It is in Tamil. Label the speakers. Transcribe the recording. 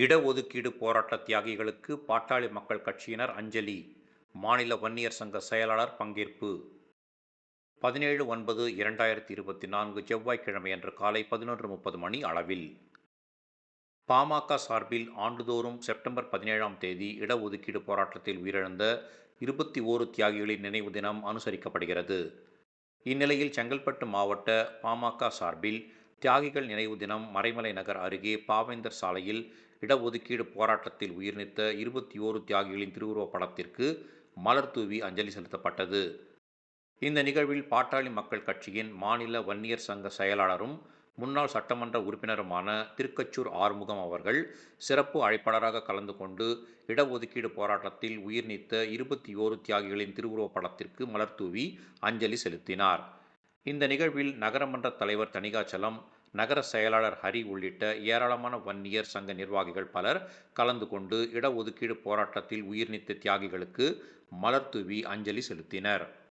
Speaker 1: இடஒதுக்கீடு போராட்ட தியாகிகளுக்கு பாட்டாளி மக்கள் கட்சியினர் அஞ்சலி. மாநில வன்னியர் சங்க செயலாளர் பங்கேற்பு. பதினேழு ஒன்பது இரண்டாயிரத்தி இருபத்தி நான்கு செவ்வாய்க்கிழமையன்று காலை பதினொன்று முப்பது மணி அளவில். பாமக சார்பில் ஆண்டுதோறும் செப்டம்பர் பதினேழாம் தேதி இடஒதுக்கீடு போராட்டத்தில் உயிரிழந்த இருபத்தி ஓரு தியாகிகளின் நினைவு தினம் அனுசரிக்கப்படுகிறது. இந்நிலையில் செங்கல்பட்டு மாவட்ட பாமக சார்பில் தியாகிகள் நினைவு தினம் மறைமலை நகர் அருகே பாவேந்தர் சாலையில் இடஒதுக்கீடு போராட்டத்தில் உயிர்நீத்த இருபத்தி ஓரு தியாகிகளின் திருவுருவப் படத்திற்கு மலர் தூவி அஞ்சலி செலுத்தப்பட்டது. இந்த நிகழ்வில் பாட்டாளி மக்கள் கட்சியின் மாநில வன்னியர் சங்க செயலாளரும் முன்னாள் சட்டமன்ற உறுப்பினருமான திருக்கச்சூர் ஆறுமுகம் அவர்கள் சிறப்பு அழைப்பாளராக கலந்து கொண்டு இடஒதுக்கீடு போராட்டத்தில் உயிர் நீத்த இருபத்தி ஓரு தியாகிகளின் திருவுருவப் படத்திற்கு மலர் தூவி அஞ்சலி செலுத்தினார். இந்த நிகழ்வில் நகரமன்ற தலைவர் தணிகாச்சலம் நகர செயலாளர் ஹரி உள்ளிட்ட ஏராளமான வன்னியர் சங்க நிர்வாகிகள் பலர் கலந்து கொண்டு இடஒதுக்கீடு போராட்டத்தில் உயிர்நீத்த தியாகிகளுக்கு மலர் தூவி அஞ்சலி செலுத்தினர்.